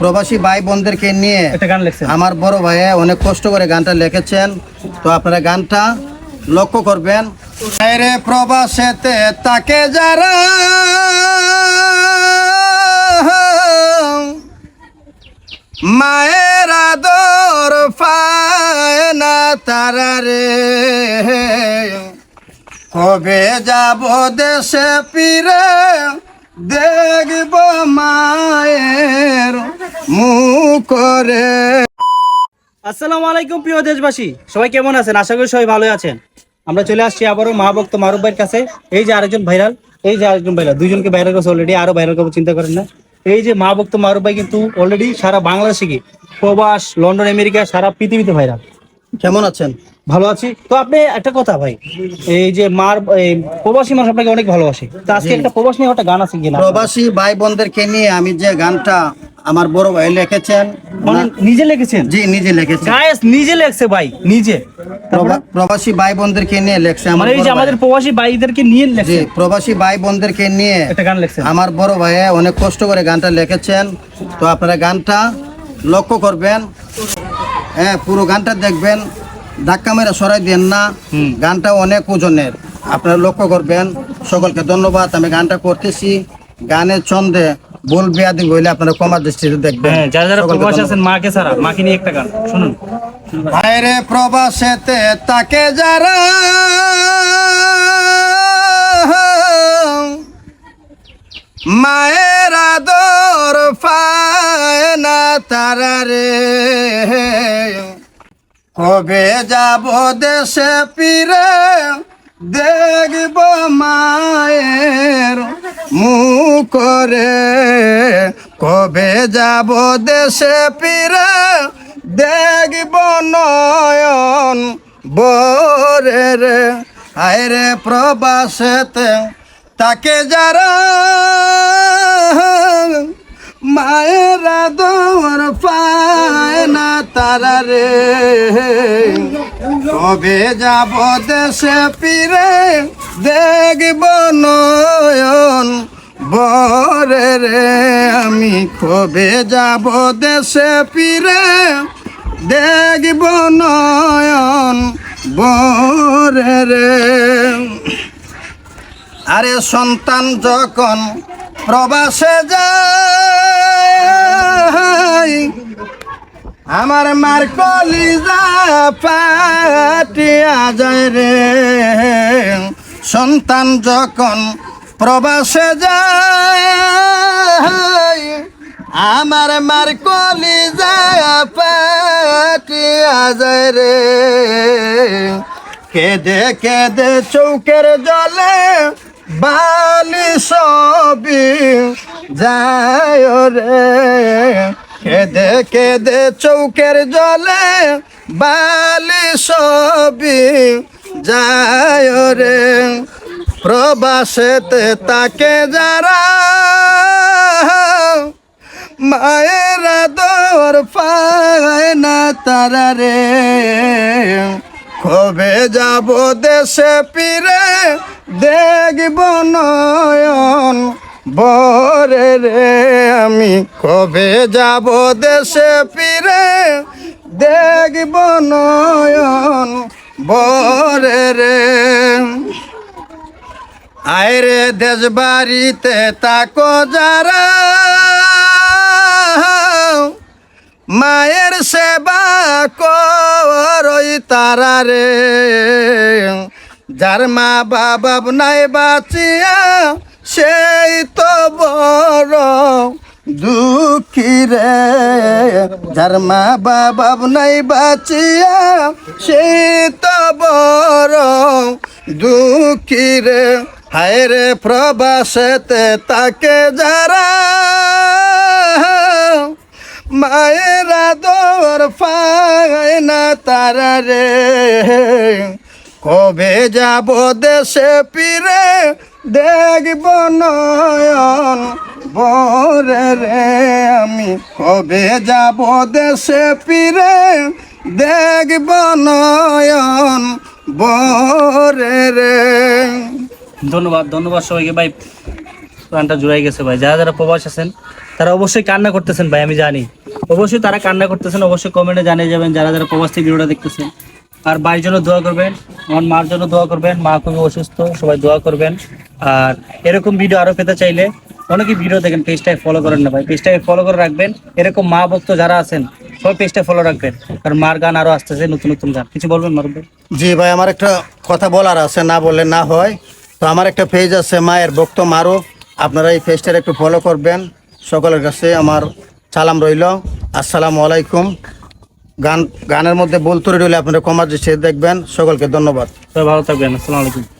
প্রবাসী ভাই বোনদেরকে নিয়ে আমার বড় ভাই অনেক কষ্ট করে গানটা লিখেছেন। তো আপনারা গানটা লক্ষ্য করবেন। রে প্রবাসেতে তাকে যারা মায়ের আদর পায় না তারা রে। কবে যাব দেশে ফিরে? দেখব মায়ের মুখ করে আসসালামু আলাইকুম প্রিয় দেশবাসী। সবাই কেমন আছেন? আশা করি সবাই ভালো আছেন। আমরা চলে আসছি আবারও মা ভক্ত মারুফ ভাইয়ের কাছে। এই যে আরেকজন ভাইরাল এই যে আরেকজন ভাইরাল দুইজনকে ভাইরাল করছে অলরেডি আরও ভাইরাল করব চিন্তা করেন না। এই যে মা ভক্ত মারুফ ভাই কিন্তু অলরেডি সারা বাংলাদেশে কি প্রবাস লন্ডন আমেরিকা সারা পৃথিবীতে ভাইরাল। কেমন আছেন? ভালো আছি। তো আপনি একটা কথা ভাই এই যে মার প্রবাসী মানুষ আপনাকে অনেক ভালোবাসে। তো আজকে একটা প্রবাসী নিয়ে একটা গান আছে কিনা প্রবাসী ভাই বোনদেরকে নিয়ে আমি যে গানটা আমার বড় ভাই লিখেছেন মানে নিজে লিখেছেন? জি নিজে লিখেছেন। গায়েস নিজে লেখছে ভাই নিজে। প্রবাসী ভাই বোনদেরকে নিয়ে লিখছে আমার মানে এই যে আমাদের। প্রবাসী ভাইদেরকে নিয়ে জি প্রবাসী ভাই বোনদেরকে নিয়ে একটা গান লিখছেন আমার বড় ভাই অনেক কষ্ট করে গানটা লিখেছেন। তো আপনারা গানটা লক্ষ্য করবেন। হ্যাঁ পুরো গানটা দেখবেন। ধাক্কা মেরে সরাই দেন না। গানটা অনেক ওজনের। আপনারা লক্ষ্য করবেন সকলকে ধন্যবাদ আমি গানটা করতেছি। গানের ছন্দে ভুল বিয়াদি হইলে আপনারা কমার দৃষ্টিতে দেখবেন। হ্যাঁ যারা যারা সকলকে আছেন মাকে ছাড়া মাকে নিয়ে একটা গান শুনুন। ভাইরে প্রবাসেতে তাকে যারা মায়ের আদর পায় না তারা রে। কবে যাব দেশে ফিরে? দেখব মায়ের মুখ রে। কবে যাব দেশে ফিরে? দেখব নয়ন বরে রে। আয়রে প্রবাসেতে তাকে যারা মায়ের আদর পায় না তারা রে। কবে যাব দেশে ফিরে দেখব নয়ন বরে রে। আমি কবে যাব দেশে ফিরে দেখব নয়ন বরে রে। আরে সন্তান যখন প্রবাসে যায় আমার মার কলিজা পাটিয়া যায় রে। সন্তান যখন প্রবাসে যায়, আমার মার কলিজা পাটিয়া যায় রে। কেদে কেদে চৌকের জলে বালি সবি যায়। রে। কেদে কেদে চৌকের জলে বালি সবি যায় রে। প্রবাসেতে তাকে যারা মায়েরা আদর পায় না তারা রে। কবে যাব দেশে ফিরে দেখব নয়ন বরে রে, আমি কবে যাব দেশে ফিরে? দেখব নয়ন বরে রে। আয়রে দেশ বাড়িতে তাকো যারা। মায়ের সেবা করই তারা রে। যার মা বাবা নাই বাঁচিয়া সেই তো বড় দুঃখী রে। যার মা বাবা নাই বাঁচিয়া সেই তো বড় দুঃখী রে। হায় রে প্রবাসেতে তাকে যারা মায়ের আদর পায় না তারা রে। কবে যাব দেশে ফিরে দেখব নয়ন বরে রে আমি। কবে যাব দেশে ফিরে দেখব নয়ন বরে রে। ধন্যবাদ ধন্যবাদ সবাইকে ভাই। প্রাণটা জুড়াই গেছে ভাই। যারা যারা প্রবাস আছেন, তারা অবশ্যই কান্না করতেছেন ভাই, আমি জানি। অবশ্যই তারা কান্না করতেছেন, অবশ্যই কমেন্টে জানিয়ে যাবেন। যারা যারা প্রবাস থেকে ভিডিওটা দেখতেছেন আর বাড়ির জন্য দোয়া করবেন, আমার মার জন্য দোয়া করবেন, মা খুবই অসুস্থ, সবাই দোয়া করবেন। আর এরকম ভিডিও আরও পেতে চাইলে অনেকে ভিডিও দেখেন পেজটাকে ফলো করেন না ভাই। পেজটাকে ফলো করে রাখবেন। এরকম মা ভক্ত যারা আছেন, সবাই পেজটা ফলো রাখবেন। কারণ মার গান আরও আসতেছে, নতুন নতুন গান। কিছু বলবেন ভাই? জি ভাই, আমার একটা কথা বলার আছে, না বললে না হয়। তো আমার একটা পেজ আছে, মায়ের ভক্ত মারো। আপনারা এই পেজটার একটু ফলো করবেন। সকলের কাছে আমার সালাম রইল। আসসালামু আলাইকুম। গান গানের মধ্যে বলতে রইলে আপনারা কমার দেখবেন। সকলকে ধন্যবাদ। ভালো থাকবেন। আসসালামু আলাইকুম।